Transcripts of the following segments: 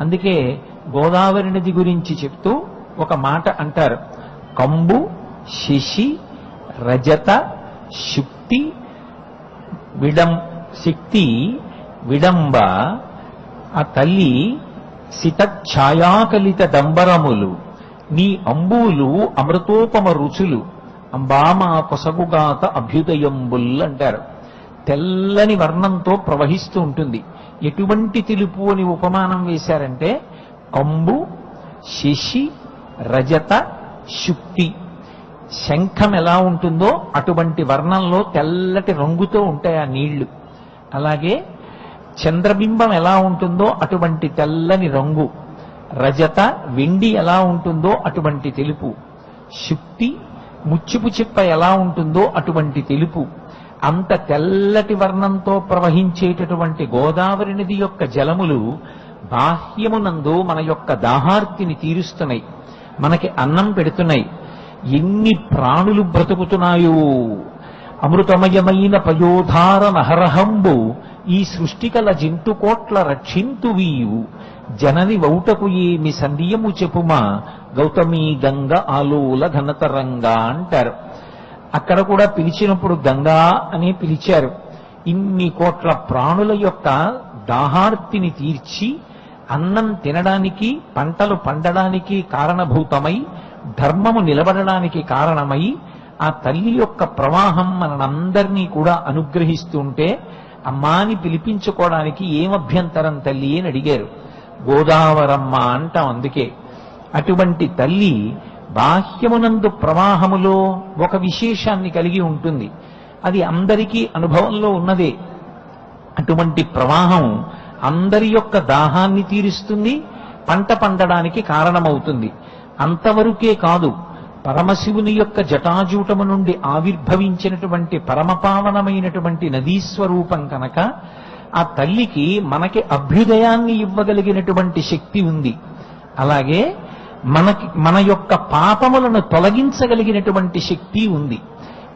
అందుకే గోదావరి నది గురించి చెప్తూ ఒక మాట అంటారు. కంబు శశి రజత శుక్తి విడం శక్తి విడంబ ఆ తల్లి సితఛాయాకలిత దంబరములు నీ అంబులు అమృతోపమ రుచులు అంబామ కొసగుగాత అభ్యుదయంబుల్ అంటారు. తెల్లని వర్ణంతో ప్రవహిస్తూ ఉంటుంది. ఎటువంటి తెలుపు అని ఉపమానం వేశారంటే కంబు శశి రజత శుక్తి. శంఖం ఎలా ఉంటుందో అటువంటి వర్ణంలో తెల్లటి రంగుతో ఉంటాయి ఆ నీళ్ళు. అలాగే చంద్రబింబం ఎలా ఉంటుందో అటువంటి తెల్లని రంగు. రజత వెండి ఎలా ఉంటుందో అటువంటి తెలుపు. శుక్తి ముచ్చుపు చిప్ప ఎలా ఉంటుందో అటువంటి తెలుపు. అంత తెల్లటి వర్ణంతో ప్రవహించేటటువంటి గోదావరి నది యొక్క జలములు బాహ్యమునందు మన యొక్క దాహార్తిని తీరుస్తున్నాయి. మనకి అన్నం పెడుతున్నాయి. ఎన్ని ప్రాణులు బ్రతుకుతున్నాయో! అమృతమయమైన పయోధార నహరహంబు ఈ సృష్టికల జింటుకోట్ల రక్షింతువీయు జనని వౌటకు ఏమి సంధియము చెప్పుమా? గౌతమీ గంగ ఆలోల ఘనతరంగా అంటారు. అక్కడ కూడా పిలిచినప్పుడు గంగా అని పిలిచారు. ఇన్ని కోట్ల ప్రాణుల యొక్క దాహార్తిని తీర్చి అన్నం తినడానికి పంటలు పండడానికి కారణభూతమై ధర్మము నిలబడడానికి కారణమై ఆ తల్లి యొక్క ప్రవాహం మనందరినీ కూడా అనుగ్రహిస్తుంటే అమ్మాని పిలిపించుకోవడానికి ఏం అభ్యంతరం తల్లి అని అడిగారు. గోదావరమ్మ అంటాం అందుకే. అటువంటి తల్లి బాహ్యమునందు ప్రవాహములో ఒక విశేషాన్ని కలిగి ఉంటుంది. అది అందరికీ అనుభవంలో ఉన్నదే. అటువంటి ప్రవాహం అందరి యొక్క దాహాన్ని తీరుస్తుంది పంట పండడానికి కారణమవుతుంది. అంతవరకే కాదు పరమశివుని యొక్క జటాజూటము నుండి ఆవిర్భవించినటువంటి పరమపావనమైనటువంటి నదీ స్వరూపం కనుక ఆ తల్లికి మనకి అభ్యుదయాన్ని ఇవ్వగలిగినటువంటి శక్తి ఉంది. అలాగే మనకి మన యొక్క పాపములను తొలగించగలిగినటువంటి శక్తి ఉంది.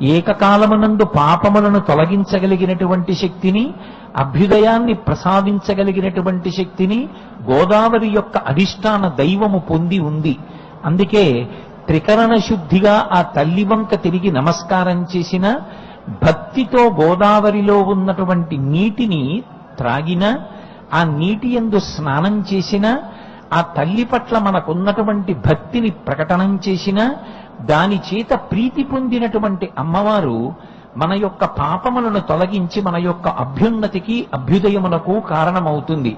ఏకకాలమునందు పాపములను తొలగించగలిగినటువంటి శక్తిని అభ్యుదయాన్ని ప్రసాదించగలిగినటువంటి శక్తిని గోదావరి యొక్క అధిష్టాన దైవము పొంది ఉంది. అందుకే త్రికరణ శుద్ధిగా ఆ తల్లి వంక తిరిగి నమస్కారం చేసిన భక్తితో గోదావరిలో ఉన్నటువంటి నీటిని త్రాగిన ఆ నీటి ఎందు స్నానం చేసిన ఆ తల్లి పట్ల మనకున్నటువంటి భక్తిని ప్రకటనం చేసిన దాని చేత ప్రీతి పొందినటువంటి అమ్మవారు మన యొక్క పాపములను తొలగించి మన యొక్క అభ్యున్నతికి అభ్యుదయములకు కారణమవుతుంది.